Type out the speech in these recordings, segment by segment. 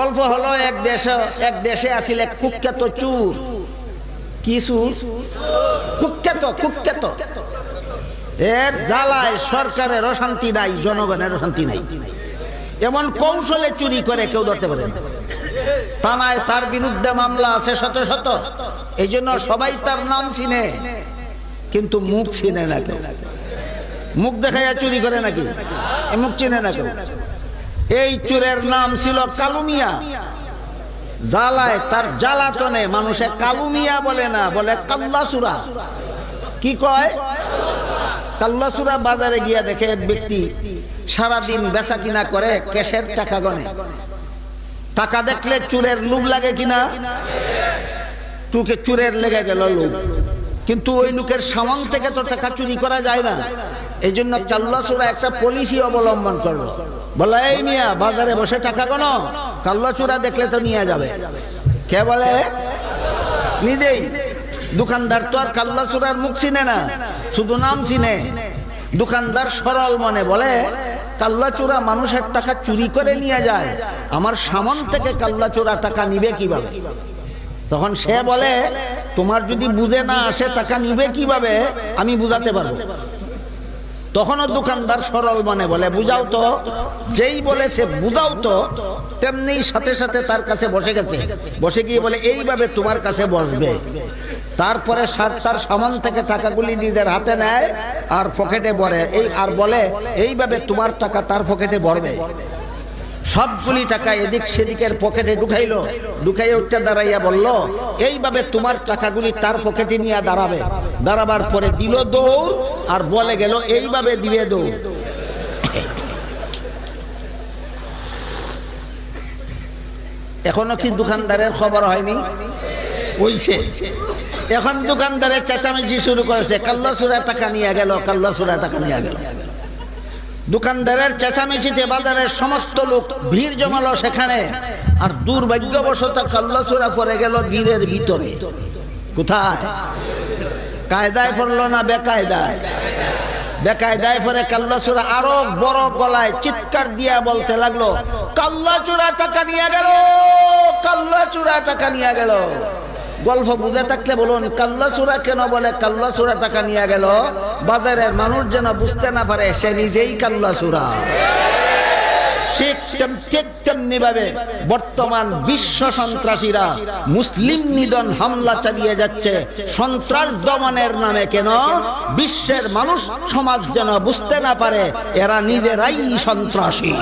গল্প হলো এক দেশে এক দেশে আছিল এক কুখ্যাত চুর। কি চুর? কুখ্যাত কুখ্যাত। এর জ্বালায় সরকারের অশান্তি নাই, জনগণের অশান্তি নাই। এমন কৌশলে চুরি করে কেউ ধরতে পারে না। থানায় তার বিরুদ্ধে মামলা আছে শত শত। এই জন্য সবাই তার নাম চিনে, কিন্তু মুখ চিনে না মুখ দেখাইয়া চুরি করে নাকি? মুখ চিনে না কেউ? এই চোরের নাম ছিল কালুমিয়া। জ্বালায় তার জ্বালাতনে মানুষে কালুমিয়া বলে না, বলে কাল্লাসুরা। কি কয়? কাল্লাসুরা বাজারে গিয়া দেখে এক ব্যক্তি সারাদিন বেচা কিনা করে ক্যাশের টাকা গনে। টাকা দেখলে চুরের লোভ লাগে কিনা? টুকে চুরের লেগে গেল লোভ। কিন্তু ওই লোকের সামান থেকে তো টাকা চুরি করা যায় না। এই জন্য কাল্লাসুরা একটা পলিসি অবলম্বন করল। বলে, এই মিয়া, বাজারে বসে টাকা কোন? কাল্লাচুরা দেখলে তো নিয়ে যাবে। কে বলে? নিজেই। দোকানদার তো আর কাল্লাচুরার মুখ চিনে না, শুধু নাম চিনে। দোকানদার সরল মনে বলে কাল্লাচোরা মানুষের টাকা চুরি করে নিয়ে যায়। আমার সামন থেকে কাল্লা কাল্লাচোরা টাকা নিবে কীভাবে? তখন সে বলে, তোমার যদি বুঝে না আসে টাকা নিবে কীভাবে, আমি বুঝাতে পারব। তখনও দোকানদার সরল মনে বলে, বুঝাও তো, যেই বলেছে বুঝাও তো। তেমনি সাথে সাথে তার কাছে বসে গেছে। বসে গিয়ে বলে, এইভাবে তোমার কাছে বসবে। তারপরে সার তার সামান থেকে টাকাগুলি নিজের হাতে নেয় আর পকেটে ভরে। এই আর বলে, এইভাবে তোমার টাকা তার পকেটে ভরবে। সবগুলি টাকা এদিক সেদিকের পকেটে ঢুকাইলো, ঢুকাইয়ে উঠতে দাঁড়াইয়া বলল, এইভাবে তোমার টাকাগুলি তার পকেটে নিয়ে দাঁড়াবে। দাঁড়াবার পরে দিল দৌড় আর বলে গেল, এইভাবে দিবে দৌড়। এখনও কি দোকানদারের খবর হয়নি? ওইছে এখন দোকানদারের চেঁচামেচি শুরু করেছে। কাল্লাসুরা টাকা নিয়ে গেল কাল্লাসুরা টাকা নিয়ে গেল। দোকানদারের চেঁচামেচিতে বাজারের সমস্ত লোক ভিড় জমালো সেখানে। আর দুর্ভাগ্যবশত কাল্লাসুরা পরে গেল ভিড়ের ভিতরে। কোথায়? কায়দায় পড়ল না বেকায়দায়? বেকায়দায় পরে কাল্লাচূড়া আরও বড় গলায় চিৎকার দিয়া বলতে লাগল কাল্লাচূড়া টাকা নিয়ে গেল কাল্লাচূড়া টাকা নিয়ে গেল। গল্প বুঝে থাকলে বলুন কাল্লাচূড়া কেন বলে কাল্লাচূড়া টাকা নিয়ে গেল? বাজারের মানুষ যেন বুঝতে না পারে, সে নিজেই তেম- ঠিক বর্তমান বিশ্ব সন্ত্রাসীরা মুসলিম নিধন হামলা চালিয়ে যাচ্ছে। সন্ত্রাস দমনের নামে কেন? বিশ্বের মানুষ সমাজ যেন বুঝতে না পারে, এরা নিজেরাই সন্ত্রাসী।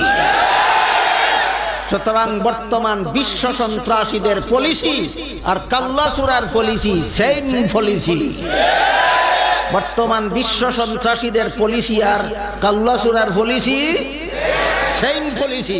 সুতরাং বর্তমান বিশ্ব সন্ত্রাসীদের পলিসি আর কাল্লাসুরার পলিসি সেম পলিসি বর্তমান বিশ্ব সন্ত্রাসীদের পলিসি আর কাল্লাসুরার পলিসি সেম পলিসি